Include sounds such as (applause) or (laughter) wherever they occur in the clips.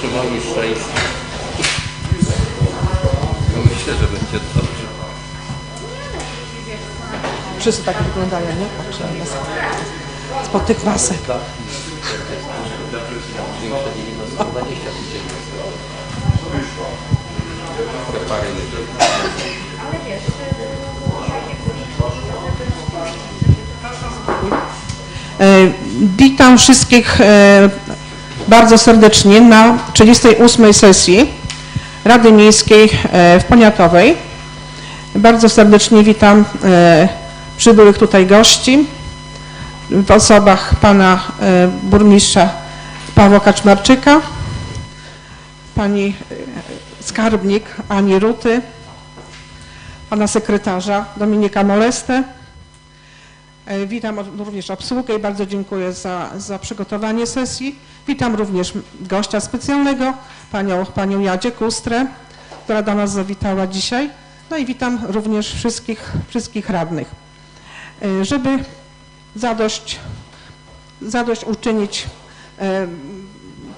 Szymoni szczęście. No myślę, że będzie dobrze. Wszyscy tak wyglądają, nie? Patrzę na. Spod tych masek. Większe nie 120 tysięcy. Te pary nie Witam wszystkich e, bardzo serdecznie na 38 sesji Rady Miejskiej e, w Poniatowej. Bardzo serdecznie witam e, przybyłych tutaj gości w osobach pana e, burmistrza Pawła Kaczmarczyka, pani skarbnik Ani Ruty, pana sekretarza Dominika Molestę. E, Witam również obsługę i bardzo dziękuję za, za przygotowanie sesji. Witam również gościa specjalnego, panią, panią Jadzie Kustrę, która do nas zawitała dzisiaj. No i witam również wszystkich, wszystkich radnych. E, Żeby zadość, zadość uczynić e,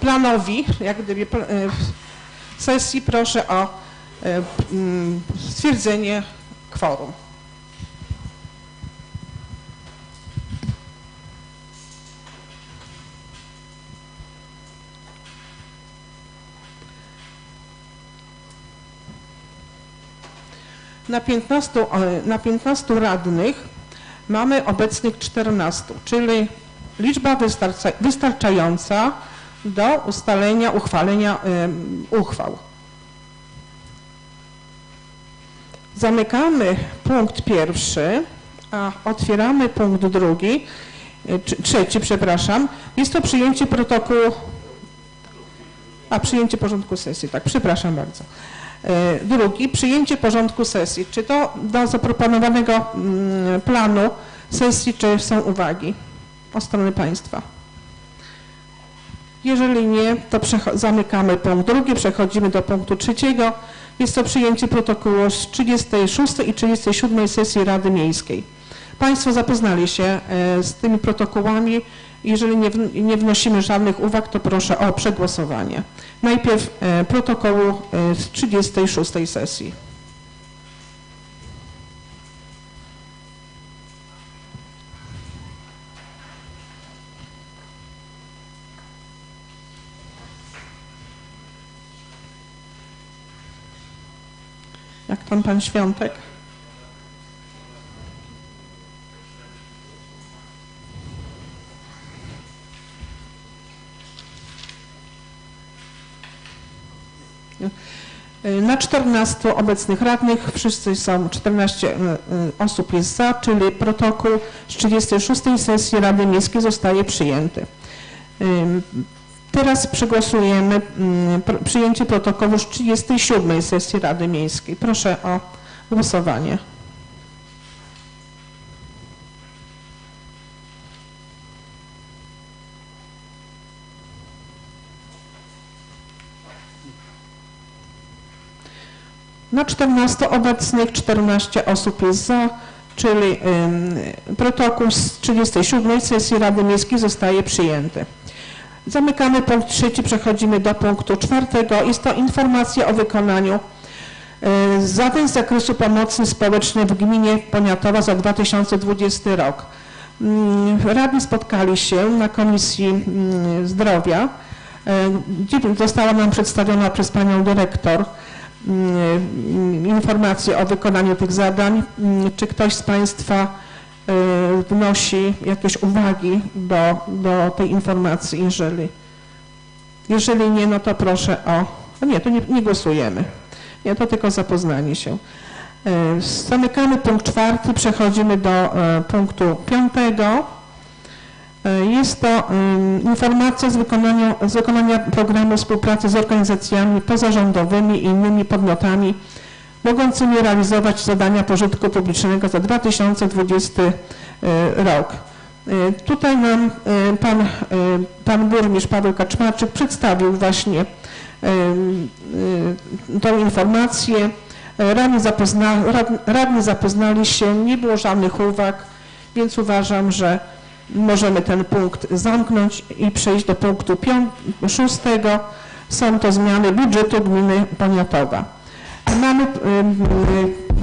planowi, jak gdyby sesji, proszę o stwierdzenie kworum. Na 15, e, na 15 radnych mamy obecnych 14, czyli liczba wystarcza, wystarczająca do ustalenia, uchwalenia uchwał. Zamykamy punkt pierwszy, a otwieramy punkt drugi, e, tr- trzeci, przepraszam. Jest to przyjęcie protokołu, a przyjęcie porządku sesji, tak, przepraszam bardzo. E, Drugi, przyjęcie porządku sesji. Czy to do zaproponowanego mm, planu sesji, czy są uwagi od strony Państwa? Jeżeli nie, to zamykamy punkt drugi, przechodzimy do punktu trzeciego. Jest to przyjęcie protokołu z 36 i 37 sesji Rady Miejskiej. Państwo zapoznali się e, z tymi protokołami. Jeżeli nie, nie wnosimy żadnych uwag, to proszę o przegłosowanie. Najpierw e, protokołu e, z 36 sesji. Jak tam pan Świątek? Na 14 obecnych radnych wszyscy są, 14 y, y, osób jest za, czyli protokół z 36 sesji Rady Miejskiej zostaje przyjęty. Teraz przegłosujemy przyjęcie protokołu z 37 sesji Rady Miejskiej. Proszę o głosowanie. Na 14 obecnych 14 osób jest za, czyli protokół z 37 sesji Rady Miejskiej zostaje przyjęty. Zamykamy punkt trzeci, przechodzimy do punktu czwartego. Jest to informacja o wykonaniu zadań z zakresu pomocy społecznej w gminie Poniatowa za 2020 rok. Mm, Radni spotkali się na Komisji mm, Zdrowia, y, gdzie została nam przedstawiona przez panią dyrektor informacje o wykonaniu tych zadań. Mm, Czy ktoś z Państwa y, wnosi jakieś uwagi do, do tej informacji, jeżeli, jeżeli nie, no to proszę o, a nie, to nie, nie głosujemy. Nie, to tylko zapoznanie się. Y, Zamykamy punkt czwarty, przechodzimy do y, punktu piątego. Y, Jest to informacja z wykonania, z wykonania programu współpracy z organizacjami pozarządowymi i innymi podmiotami mogącymi realizować zadania pożytku publicznego za 2020 y, rok. Y, Tutaj nam pan, pan burmistrz Paweł Kaczmarczyk przedstawił właśnie tą informację. Radni, zapozna, rad, radni zapoznali się, nie było żadnych uwag, więc uważam, że możemy ten punkt zamknąć i przejść do punktu szóstego. Są to zmiany budżetu gminy Poniatowa. Mamy ym,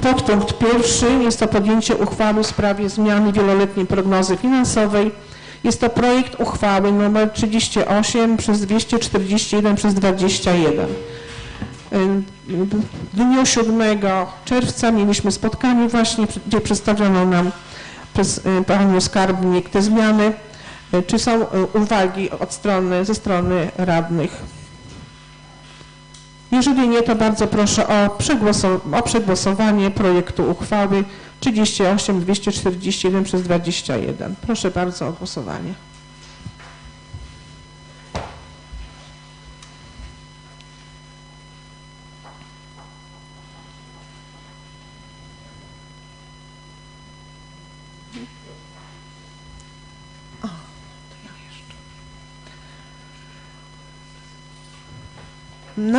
y, podpunkt pierwszy, jest to podjęcie uchwały w sprawie zmiany wieloletniej prognozy finansowej. Jest to projekt uchwały nr 38 przez 241 przez 21. Ym, W dniu 7 czerwca mieliśmy spotkanie właśnie, gdzie przedstawiono nam przez y, panią skarbnik te zmiany. Y, Czy są y, uwagi od strony, ze strony radnych? Jeżeli nie, to bardzo proszę o, o przegłosowanie projektu uchwały 38 241 przez 21. Proszę bardzo o głosowanie.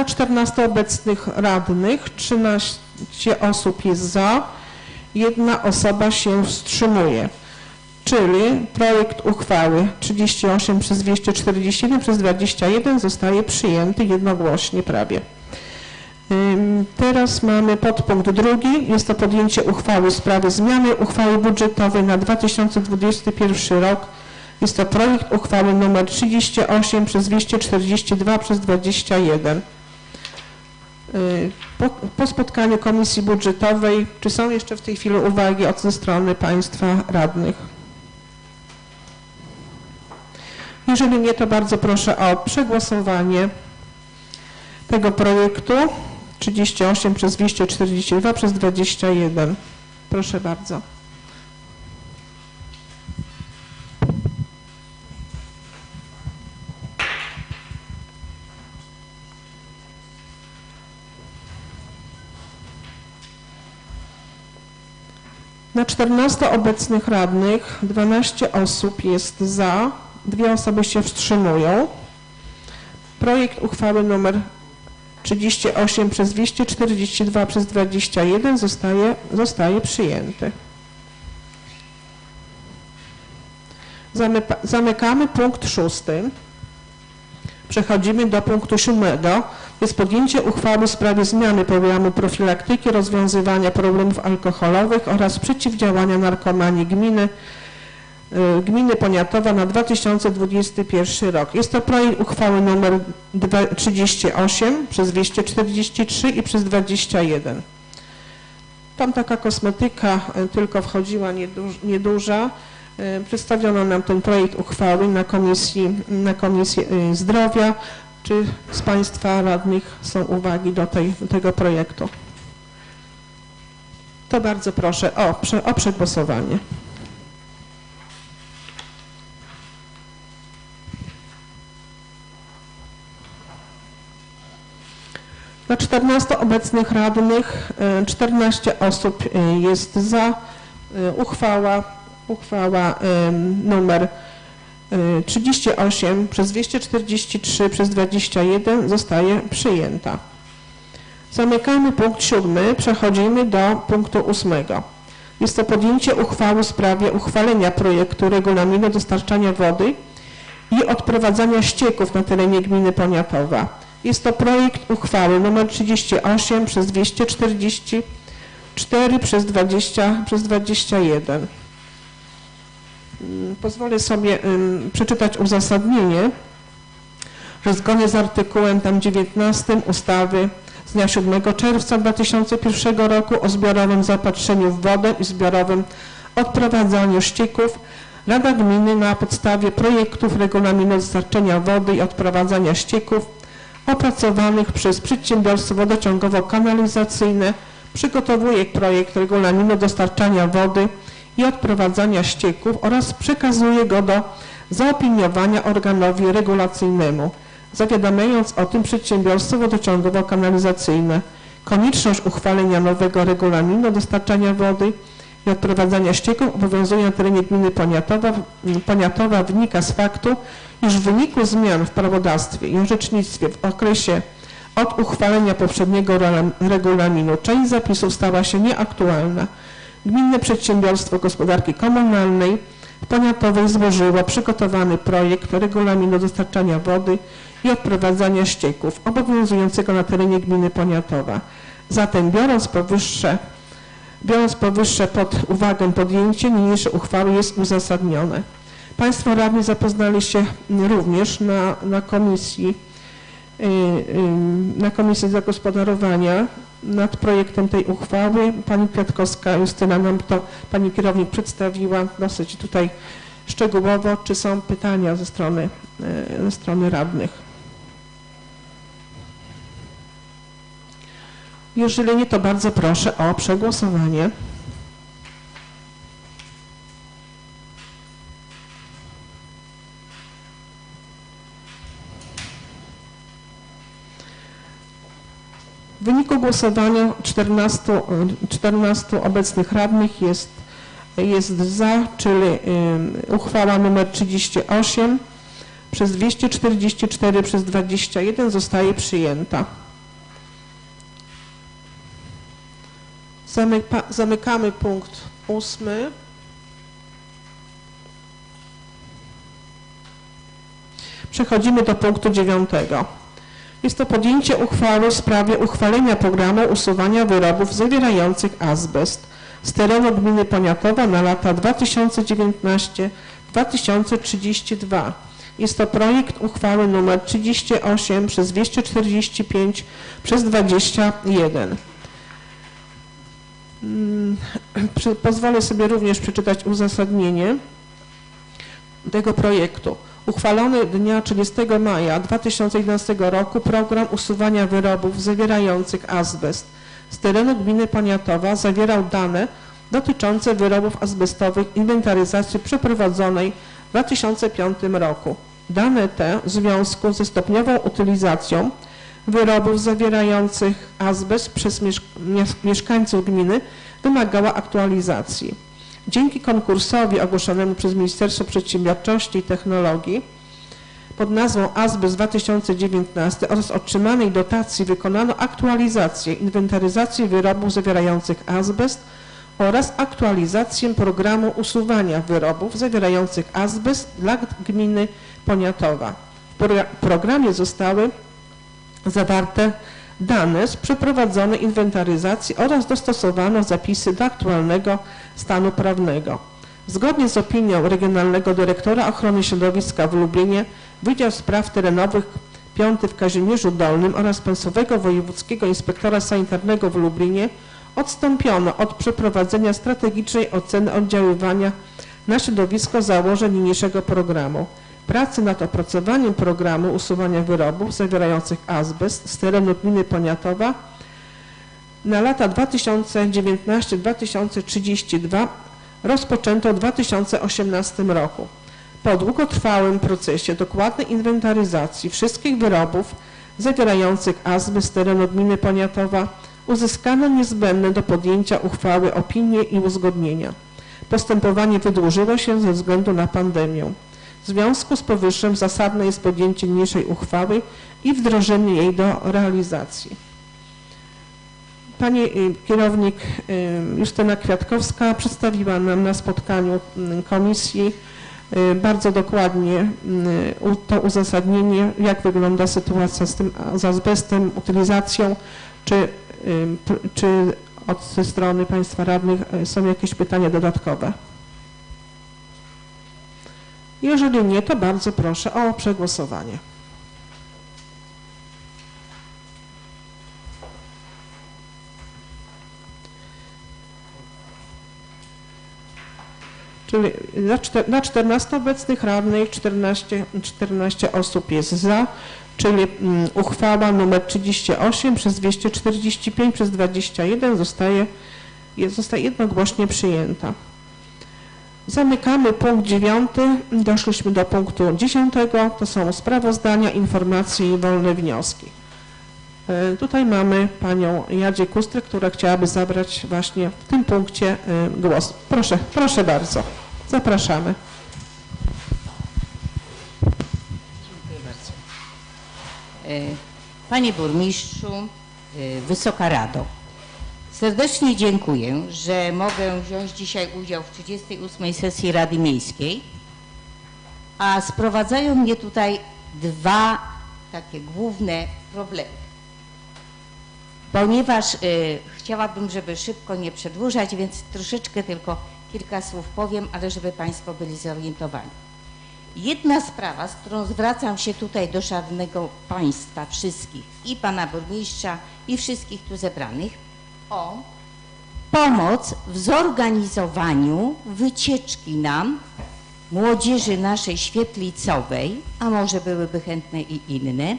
14 obecnych radnych 13 osób jest za, jedna osoba się wstrzymuje. Czyli projekt uchwały 38 przez 241 przez 21 zostaje przyjęty jednogłośnie prawie. Teraz mamy podpunkt drugi. Jest to podjęcie uchwały w sprawie zmiany uchwały budżetowej na 2021 rok. Jest to projekt uchwały nr 38 przez 242 przez 21. Po, po spotkaniu Komisji Budżetowej, czy są jeszcze w tej chwili uwagi od ze strony Państwa radnych? Jeżeli nie, to bardzo proszę o przegłosowanie tego projektu 38 przez 242 przez 21. Proszę bardzo. Na 14 obecnych radnych 12 osób jest za, dwie osoby się wstrzymują. Projekt uchwały nr 38 przez 242 przez 21 zostaje, zostaje przyjęty. Zamyka, zamykamy punkt szósty. Przechodzimy do punktu siódmego. Jest podjęcie uchwały w sprawie zmiany programu profilaktyki, rozwiązywania problemów alkoholowych oraz przeciwdziałania narkomanii gminy, y, gminy Poniatowa na 2021 rok. Jest to projekt uchwały nr 2 38 przez 243 i przez 21. Tam taka kosmetyka y, tylko wchodziła nieduż, nieduża. Y, Przedstawiono nam ten projekt uchwały na Komisji, na komisji Zdrowia. Czy z Państwa radnych są uwagi do, tej, do tego projektu? To bardzo proszę o, o przegłosowanie. Na 14 obecnych radnych y, 14 osób y, jest za. Y, Uchwała, uchwała numer 38 przez 243 przez 21 zostaje przyjęta. Zamykamy punkt siódmy, przechodzimy do punktu ósmego. Jest to podjęcie uchwały w sprawie uchwalenia projektu regulaminu dostarczania wody i odprowadzania ścieków na terenie gminy Poniatowa. Jest to projekt uchwały nr 38 przez 244 przez 20 przez 21. Mm, Pozwolę sobie przeczytać uzasadnienie, że zgodnie z artykułem tam 19 ustawy z dnia 7 czerwca 2001 roku o zbiorowym zaopatrzeniu w wodę i zbiorowym odprowadzaniu ścieków Rada Gminy na podstawie projektów regulaminu dostarczenia wody i odprowadzania ścieków opracowanych przez przedsiębiorstwo wodociągowo-kanalizacyjne przygotowuje projekt regulaminu dostarczania wody i odprowadzania ścieków oraz przekazuje go do zaopiniowania organowi regulacyjnemu, zawiadamiając o tym przedsiębiorstwo wodociągowo-kanalizacyjne. Konieczność uchwalenia nowego regulaminu dostarczania wody i odprowadzania ścieków obowiązuje na terenie gminy Poniatowa, Poniatowa wynika z faktu, iż w wyniku zmian w prawodawstwie i orzecznictwie w okresie od uchwalenia poprzedniego regulaminu część zapisów stała się nieaktualna. Gminne Przedsiębiorstwo Gospodarki Komunalnej w Poniatowej złożyło przygotowany projekt regulaminu dostarczania wody i odprowadzania ścieków obowiązującego na terenie gminy Poniatowa. Zatem biorąc powyższe, biorąc powyższe pod uwagę podjęcie niniejszej uchwały jest uzasadnione. Państwo radni zapoznali się również na, na komisji na Komisji Zagospodarowania nad projektem tej uchwały. Pani Kwiatkowska Justyna nam to, pani kierownik przedstawiła dosyć tutaj szczegółowo. Czy są pytania ze strony, y, ze strony radnych? Jeżeli nie, to bardzo proszę o przegłosowanie. Głosowania 14, y, 14 obecnych radnych jest, jest za, czyli uchwała nr 38 przez 244 przez 21 zostaje przyjęta. Zamyka, zamykamy punkt ósmy. Przechodzimy do punktu dziewiątego. Jest to podjęcie uchwały w sprawie uchwalenia programu usuwania wyrobów zawierających azbest z terenu gminy Poniatowa na lata 2019-2032. Jest to projekt uchwały nr 38 przez 245 przez 21. Mm, (clears throat) Pozwolę sobie również przeczytać uzasadnienie tego projektu. Uchwalony dnia 30 maja 2011 roku program usuwania wyrobów zawierających azbest z terenu gminy Poniatowa zawierał dane dotyczące wyrobów azbestowych inwentaryzacji przeprowadzonej w 2005 roku. Dane te w związku ze stopniową utylizacją wyrobów zawierających azbest przez miesz- mies- mieszkańców gminy wymagała aktualizacji. Dzięki konkursowi ogłoszonemu przez Ministerstwo Przedsiębiorczości i Technologii pod nazwą Azbest 2019 oraz otrzymanej dotacji wykonano aktualizację inwentaryzacji wyrobów zawierających azbest oraz aktualizację programu usuwania wyrobów zawierających azbest dla gminy Poniatowa. W pro- programie zostały zawarte dane z przeprowadzonej inwentaryzacji oraz dostosowano zapisy do aktualnego stanu prawnego. Zgodnie z opinią Regionalnego Dyrektora Ochrony Środowiska w Lublinie, Wydział Spraw Terenowych 5 w Kazimierzu Dolnym oraz Państwowego Wojewódzkiego Inspektora Sanitarnego w Lublinie odstąpiono od przeprowadzenia strategicznej oceny oddziaływania na środowisko założeń niniejszego programu. Prace nad opracowaniem programu usuwania wyrobów zawierających azbest z terenu gminy Poniatowa na lata 2019-2032 rozpoczęto w 2018 roku. Po długotrwałym procesie dokładnej inwentaryzacji wszystkich wyrobów zawierających azbest z terenu gminy Poniatowa uzyskano niezbędne do podjęcia uchwały opinie i uzgodnienia. Postępowanie wydłużyło się ze względu na pandemię. W związku z powyższym zasadne jest podjęcie niniejszej uchwały i wdrożenie jej do realizacji. Pani y, kierownik y, Justyna Kwiatkowska przedstawiła nam na spotkaniu mm, komisji y, bardzo dokładnie to uzasadnienie, jak wygląda sytuacja z tym z azbestem, utylizacją, czy, czy od strony Państwa radnych są jakieś pytania dodatkowe. Jeżeli nie, to bardzo proszę o przegłosowanie. Czyli na czter- na 14 obecnych radnych 14, 14 osób jest za, czyli mm, uchwała nr 38 przez 245 przez 21 zostaje, zostaje jednogłośnie przyjęta. Zamykamy punkt 9. Doszliśmy do punktu 10. To są sprawozdania, informacje i wolne wnioski. E, Tutaj mamy panią Jadzie Kustrę, która chciałaby zabrać właśnie w tym punkcie e, głos. Proszę, proszę bardzo. Zapraszamy. Dziękuję bardzo. E, Panie Burmistrzu, Wysoka Rado, serdecznie dziękuję, że mogę wziąć dzisiaj udział w 38. sesji Rady Miejskiej, a sprowadzają mnie tutaj dwa takie główne problemy. Ponieważ y, chciałabym, żeby szybko nie przedłużać, więc troszeczkę tylko kilka słów powiem, ale żeby Państwo byli zorientowani. Jedna sprawa, z którą zwracam się tutaj do szanownego Państwa wszystkich, i Pana Burmistrza, i wszystkich tu zebranych, o pomoc w zorganizowaniu wycieczki nam, młodzieży naszej świetlicowej, a może byłyby chętne i inne,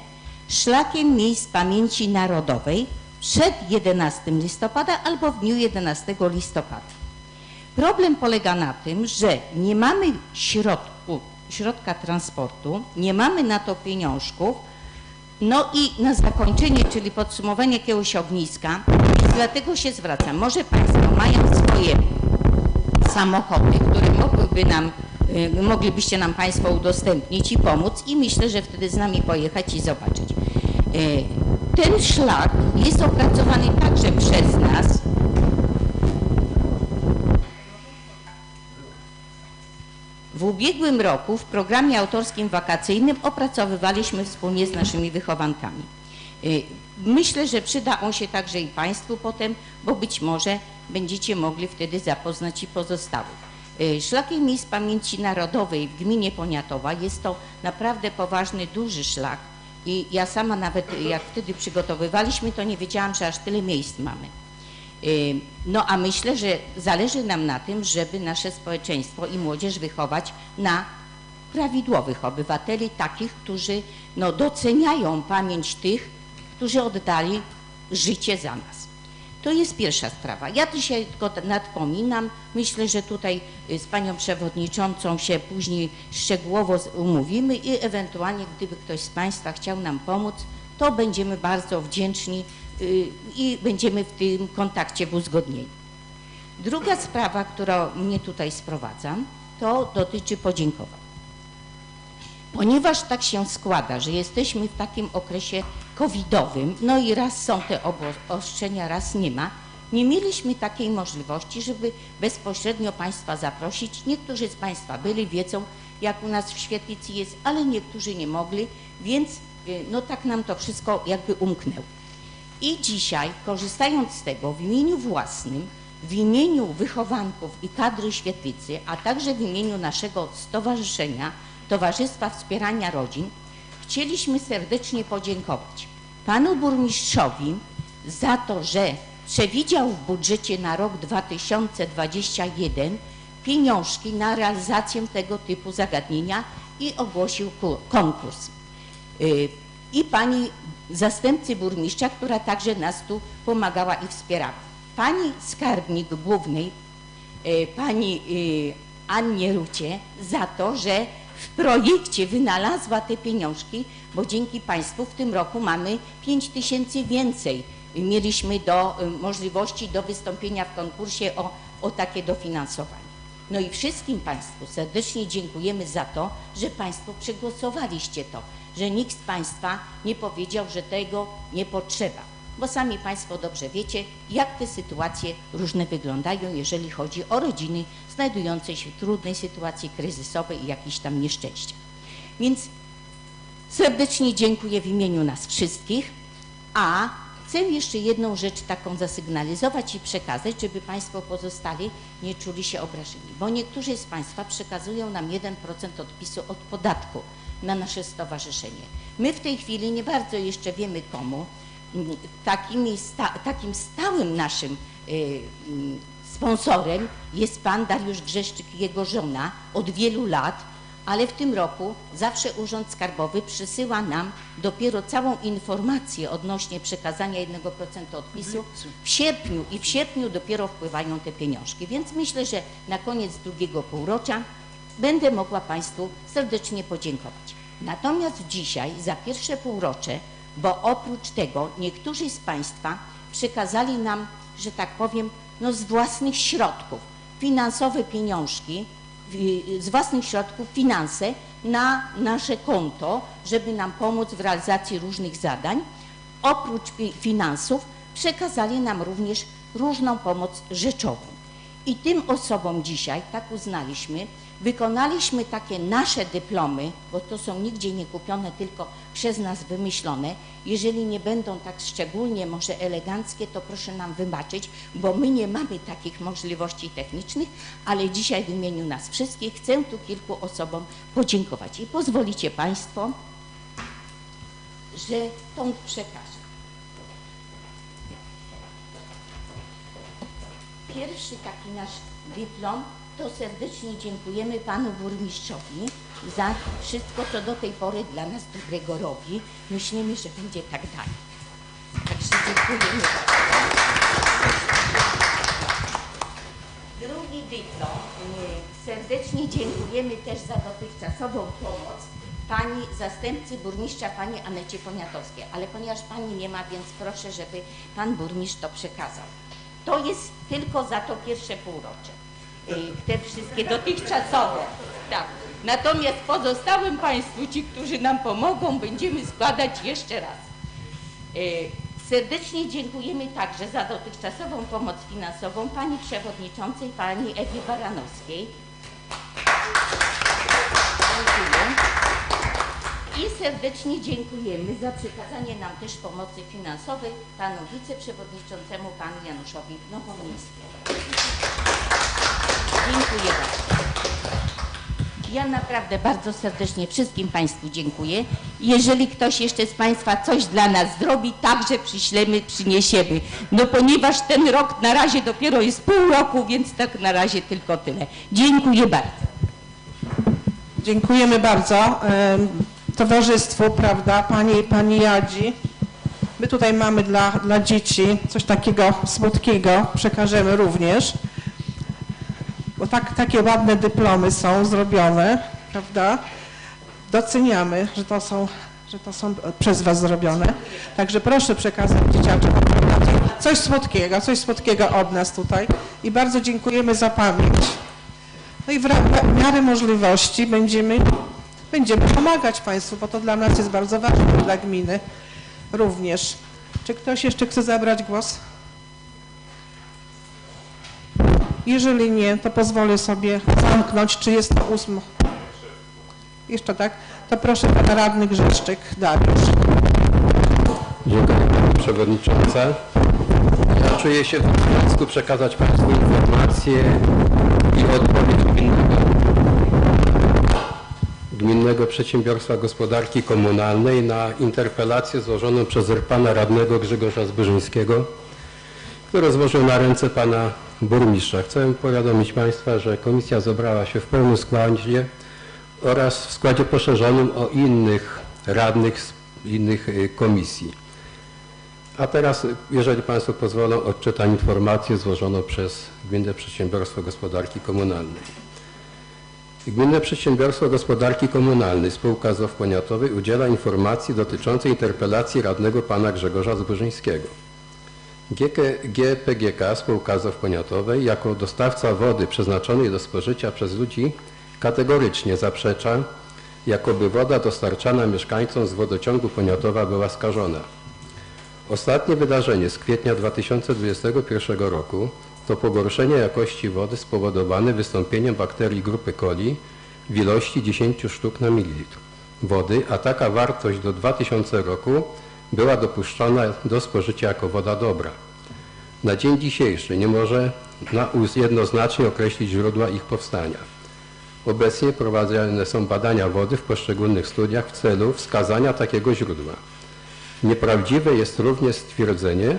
szlakiem miejsc pamięci narodowej przed 11 listopada albo w dniu 11 listopada. Problem polega na tym, że nie mamy środku, środka transportu, nie mamy na to pieniążków, no i na zakończenie, czyli podsumowanie jakiegoś ogniska, dlatego się zwracam. Może Państwo mają swoje samochody, które mogłyby nam, y, moglibyście nam Państwo udostępnić i pomóc i myślę, że wtedy z nami pojechać i zobaczyć. Y, Ten szlak jest opracowany także przez nas. Ubiegłym roku w programie autorskim wakacyjnym opracowywaliśmy wspólnie z naszymi wychowankami. Y, Myślę, że przyda on się także i Państwu potem, bo być może będziecie mogli wtedy zapoznać i pozostałych. Y, Szlakiem Miejsc Pamięci Narodowej w gminie Poniatowa jest to naprawdę poważny, duży szlak i ja sama nawet jak wtedy przygotowywaliśmy, to nie wiedziałam, że aż tyle miejsc mamy. Y, No a myślę, że zależy nam na tym, żeby nasze społeczeństwo i młodzież wychować na prawidłowych obywateli, takich, którzy no, doceniają pamięć tych, którzy oddali życie za nas. To jest pierwsza sprawa. Ja dzisiaj tylko nadpominam. Myślę, że tutaj y, z panią przewodniczącą się później szczegółowo umówimy i ewentualnie, gdyby ktoś z państwa chciał nam pomóc, to będziemy bardzo wdzięczni i będziemy w tym kontakcie w uzgodnieniu. Druga sprawa, która mnie tutaj sprowadza, to dotyczy podziękowań. Ponieważ tak się składa, że jesteśmy w takim okresie covidowym, no i raz są te obostrzenia, raz nie ma, nie mieliśmy takiej możliwości, żeby bezpośrednio Państwa zaprosić. Niektórzy z Państwa byli, wiedzą, jak u nas w Świetlicy jest, ale niektórzy nie mogli, więc y, no tak nam to wszystko jakby umknęło. I dzisiaj, korzystając z tego, w imieniu własnym, w imieniu wychowanków i kadry świetlicy, a także w imieniu naszego stowarzyszenia, Towarzystwa Wspierania Rodzin, chcieliśmy serdecznie podziękować panu burmistrzowi za to, że przewidział w budżecie na rok 2021 pieniążki na realizację tego typu zagadnienia i ogłosił ku- konkurs. Y, i pani zastępcy burmistrza, która także nas tu pomagała i wspierała. Pani skarbnik głównej, pani y, Annie Rucie za to, że w projekcie wynalazła te pieniążki, bo dzięki Państwu w tym roku mamy 5 tysięcy więcej. Mieliśmy do, y, możliwości do wystąpienia w konkursie o, o takie dofinansowanie. No i wszystkim Państwu serdecznie dziękujemy za to, że Państwo przegłosowaliście to, że nikt z Państwa nie powiedział, że tego nie potrzeba. Bo sami Państwo dobrze wiecie, jak te sytuacje różne wyglądają, jeżeli chodzi o rodziny znajdujące się w trudnej sytuacji kryzysowej i jakichś tam nieszczęścia. Więc serdecznie dziękuję w imieniu nas wszystkich, a chcę jeszcze jedną rzecz taką zasygnalizować i przekazać, żeby Państwo pozostali nie czuli się obrażeni, bo niektórzy z Państwa przekazują nam 1% odpisu od podatku na nasze stowarzyszenie. My w tej chwili nie bardzo jeszcze wiemy komu. Mm, Takimi sta, takim stałym naszym y, mm, sponsorem jest pan Dariusz Grzeszczyk i jego żona od wielu lat, ale w tym roku zawsze Urząd Skarbowy przysyła nam dopiero całą informację odnośnie przekazania 1% odpisu w sierpniu i w sierpniu dopiero wpływają te pieniążki. Więc myślę, że na koniec drugiego półrocza będę mogła Państwu serdecznie podziękować. Natomiast dzisiaj za pierwsze półrocze, bo oprócz tego niektórzy z Państwa przekazali nam, że tak powiem, no z własnych środków finansowe pieniążki, z własnych środków finanse na nasze konto, żeby nam pomóc w realizacji różnych zadań. Oprócz fi- finansów przekazali nam również różną pomoc rzeczową. I tym osobom dzisiaj, tak uznaliśmy, Wykonaliśmy takie nasze dyplomy, bo to są nigdzie nie kupione, tylko przez nas wymyślone. Jeżeli nie będą tak szczególnie może eleganckie, to proszę nam wybaczyć, bo my nie mamy takich możliwości technicznych, ale dzisiaj w imieniu nas wszystkich chcę tu kilku osobom podziękować. I pozwolicie Państwo, że tą przekażę. Pierwszy taki nasz dyplom to serdecznie dziękujemy panu burmistrzowi za wszystko, co do tej pory dla nas dobrego robi. Myślimy, że będzie tak dalej. Także dziękujemy. Drugi dyplom. Serdecznie dziękujemy też za dotychczasową pomoc pani zastępcy burmistrza, pani Anecie Poniatowskiej. Ale ponieważ pani nie ma, więc proszę, żeby pan burmistrz to przekazał. To jest tylko za to pierwsze półrocze. Te wszystkie dotychczasowe. Tak. Natomiast pozostałym Państwu, ci, którzy nam pomogą, będziemy składać jeszcze raz. Y, Serdecznie dziękujemy także za dotychczasową pomoc finansową pani przewodniczącej, pani Ewie Baranowskiej. Dziękuję. I serdecznie dziękujemy za przekazanie nam też pomocy finansowej panu wiceprzewodniczącemu, panu Januszowi Nowomiejskiemu. Dziękuję bardzo. Ja naprawdę bardzo serdecznie wszystkim Państwu dziękuję. Jeżeli ktoś jeszcze z Państwa coś dla nas zrobi, także przyślemy, przyniesiemy. No ponieważ ten rok na razie dopiero jest pół roku, więc tak na razie tylko tyle. Dziękuję bardzo. Dziękujemy bardzo towarzystwu, prawda, pani, pani Jadzi. My tutaj mamy dla, dla dzieci coś takiego słodkiego, przekażemy również. Bo tak, takie ładne dyplomy są zrobione, prawda? Doceniamy, że to są, że to są przez Was zrobione. Także proszę przekazać dzieciaczom coś słodkiego, coś słodkiego od nas tutaj. I bardzo dziękujemy za pamięć. No i w w miarę możliwości będziemy, będziemy pomagać Państwu, bo to dla nas jest bardzo ważne, dla gminy również. Czy ktoś jeszcze chce zabrać głos? Jeżeli nie, to pozwolę sobie zamknąć 38. Jeszcze tak? To proszę Pana Radny Grzeszczyk, Dariusz. Dziękuję Pani Przewodnicząca. Ja czuję się w obowiązku przekazać Państwu informację i odpowiedź gminnego, Gminnego Przedsiębiorstwa Gospodarki Komunalnej na interpelację złożoną przez Pana Radnego Grzegorza Zbyżyńskiego, który złożył na ręce Pana Burmistrza. Chcę powiadomić Państwa, że komisja zebrała się w pełnym składzie oraz w składzie poszerzonym o innych radnych z innych y, komisji. A teraz, jeżeli Państwo pozwolą, odczytam informację złożoną przez Gminne Przedsiębiorstwo Gospodarki Komunalnej. Gminne Przedsiębiorstwo Gospodarki Komunalnej, spółka ZOW Poniatowej udziela informacji dotyczącej interpelacji radnego pana Grzegorza Zburzyńskiego. GK, GPGK, spółka ZOW Poniatowej, jako dostawca wody przeznaczonej do spożycia przez ludzi kategorycznie zaprzecza, jakoby woda dostarczana mieszkańcom z wodociągu Poniatowa była skażona. Ostatnie wydarzenie z kwietnia 2021 roku to pogorszenie jakości wody spowodowane wystąpieniem bakterii grupy coli w ilości 10 sztuk na mililitr wody, a taka wartość do 2000 roku była dopuszczona do spożycia jako woda dobra. Na dzień dzisiejszy nie może na jednoznacznie określić źródła ich powstania. Obecnie prowadzone są badania wody w poszczególnych studiach w celu wskazania takiego źródła. Nieprawdziwe jest również stwierdzenie,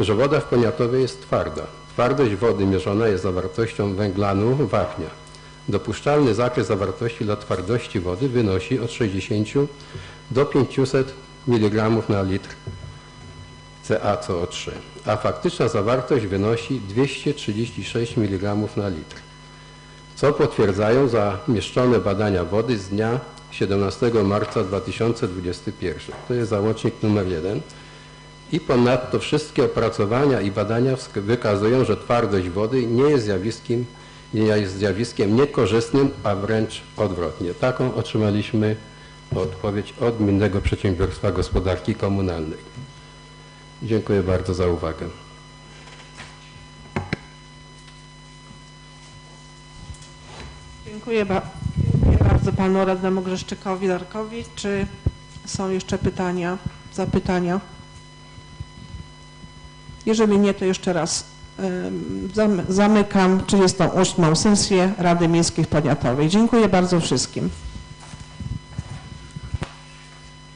że woda w Poniatowie jest twarda. Twardość wody mierzona jest zawartością węglanu wapnia. Dopuszczalny zakres zawartości dla twardości wody wynosi od 60 do 500 mg na litr CaCO3, a faktyczna zawartość wynosi 236 mg na litr, co potwierdzają zamieszczone badania wody z dnia 17 marca 2021. To jest załącznik numer 1. I ponadto wszystkie opracowania i badania wykazują, że twardość wody nie jest zjawiskiem, nie jest zjawiskiem niekorzystnym, a wręcz odwrotnie. Taką otrzymaliśmy odpowiedź od Gminnego Przedsiębiorstwa Gospodarki Komunalnej. Dziękuję bardzo za uwagę. Dziękuję. Ba- dziękuję bardzo panu radnemu Grzeszczykowi Darkowi. Czy są jeszcze pytania, zapytania? Jeżeli nie, to jeszcze raz zamykam 38. sesję Rady Miejskiej Poniatowej. Dziękuję bardzo wszystkim.